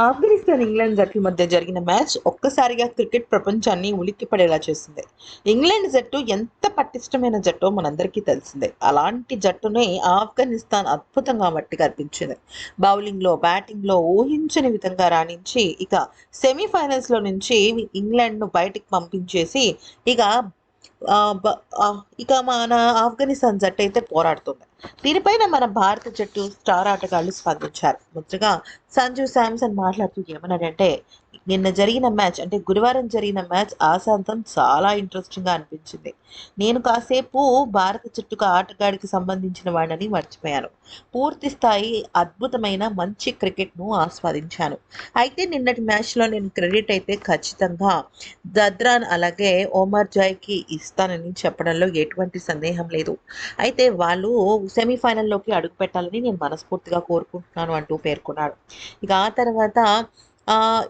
Afghanistan England జట్ల మధ్య జరిగిన మ్యాచ్ ఒక్కసారిగా క్రికెట్ ప్రపంచాన్ని ఉలిక్కిపడేలా చేసింది. ఇంగ్లాండ్ జట్టు ఎంత పటిష్టమైన జట్టో మనందరికీ తెలిసిందే. అలాంటి జట్టునే ఆఫ్ఘనిస్తాన్ అద్భుతంగా మట్టి కనిపించింది బౌలింగ్లో బ్యాటింగ్లో ఊహించని విధంగా రాణించి ఇక సెమీఫైనల్స్లో నుంచి ఇంగ్లాండ్ను బయటికి పంపించేసి ఇక ఇక మన ఆఫ్ఘనిస్తాన్ జట్టు అయితే పోరాడుతుంది. దీనిపైన మన భారత జట్టు స్టార్ ఆటగాళ్ళు స్పందించారు. ముందుగా సంజు శాంసన్ మాట్లాడుతూ ఏమన్నాడంటే నిన్న జరిగిన మ్యాచ్ అంటే గురువారం జరిగిన మ్యాచ్ ఆశాంతం చాలా ఇంట్రెస్టింగ్గా అనిపించింది. నేను కాసేపు భారత జట్టుకు ఆటగాడికి సంబంధించిన వాడిని మర్చిపోయాను. పూర్తి స్థాయి అద్భుతమైన మంచి క్రికెట్ను ఆస్వాదించాను. అయితే నిన్నటి మ్యాచ్లో నేను క్రెడిట్ అయితే ఖచ్చితంగా దద్రాన్ అలాగే ఓమర్ జాయ్కి ఇస్తానని చెప్పడంలో ఎటువంటి సందేహం లేదు. అయితే వాళ్ళు సెమీఫైనల్లోకి అడుగు పెట్టాలని నేను మనస్ఫూర్తిగా కోరుకుంటున్నాను అంటూ పేర్కొన్నాడు. ఇక ఆ తర్వాత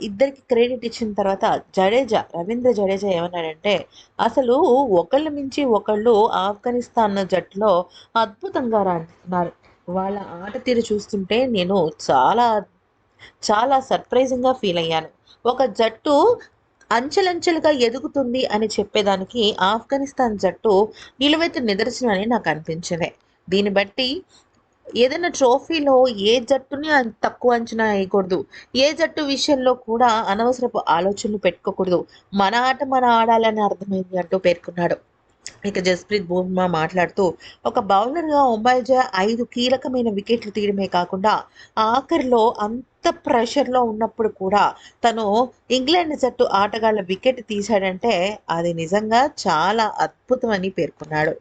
ఇద్దరికి క్రెడిట్ ఇచ్చిన తర్వాత జడేజా రవీంద్ర జడేజా ఏమన్నాడంటే అసలు ఒకళ్ళు మించి ఒకళ్ళు ఆఫ్ఘనిస్తాన్ జట్టులో అద్భుతంగా రాణిస్తున్నారు. వాళ్ళ ఆట తీరు చూస్తుంటే నేను చాలా చాలా సర్ప్రైజింగ్గా ఫీల్ అయ్యాను. ఒక జట్టు అంచెలంచెలుగా ఎదుగుతుంది అని చెప్పేదానికి ఆఫ్ఘనిస్తాన్ జట్టు నిలువెత్తు నిదర్శనం అని నాకు అనిపించింది. దీన్ని బట్టి ఏదైనా ట్రోఫీలో ఏ జట్టుని తక్కువ అంచనా వేయకూడదు. ఏ జట్టు విషయంలో కూడా అనవసరపు ఆలోచనలు పెట్టుకోకూడదు. మన ఆట మన ఆడాలని అర్థమైంది అంటూ పేర్కొన్నాడు. ఇక జస్ప్రీత్ బుమ్రా మాట్లాడుతూ ఒక బౌలర్గా ఒంబాయిజా ఐదు కీలకమైన వికెట్లు తీయడమే కాకుండా ఆఖరిలో అంత ప్రెషర్లో ఉన్నప్పుడు కూడా తను ఇంగ్లాండ్ జట్టు ఆటగాళ్ళ వికెట్ తీశాడంటే అది నిజంగా చాలా అద్భుతమని పేర్కొన్నాడు.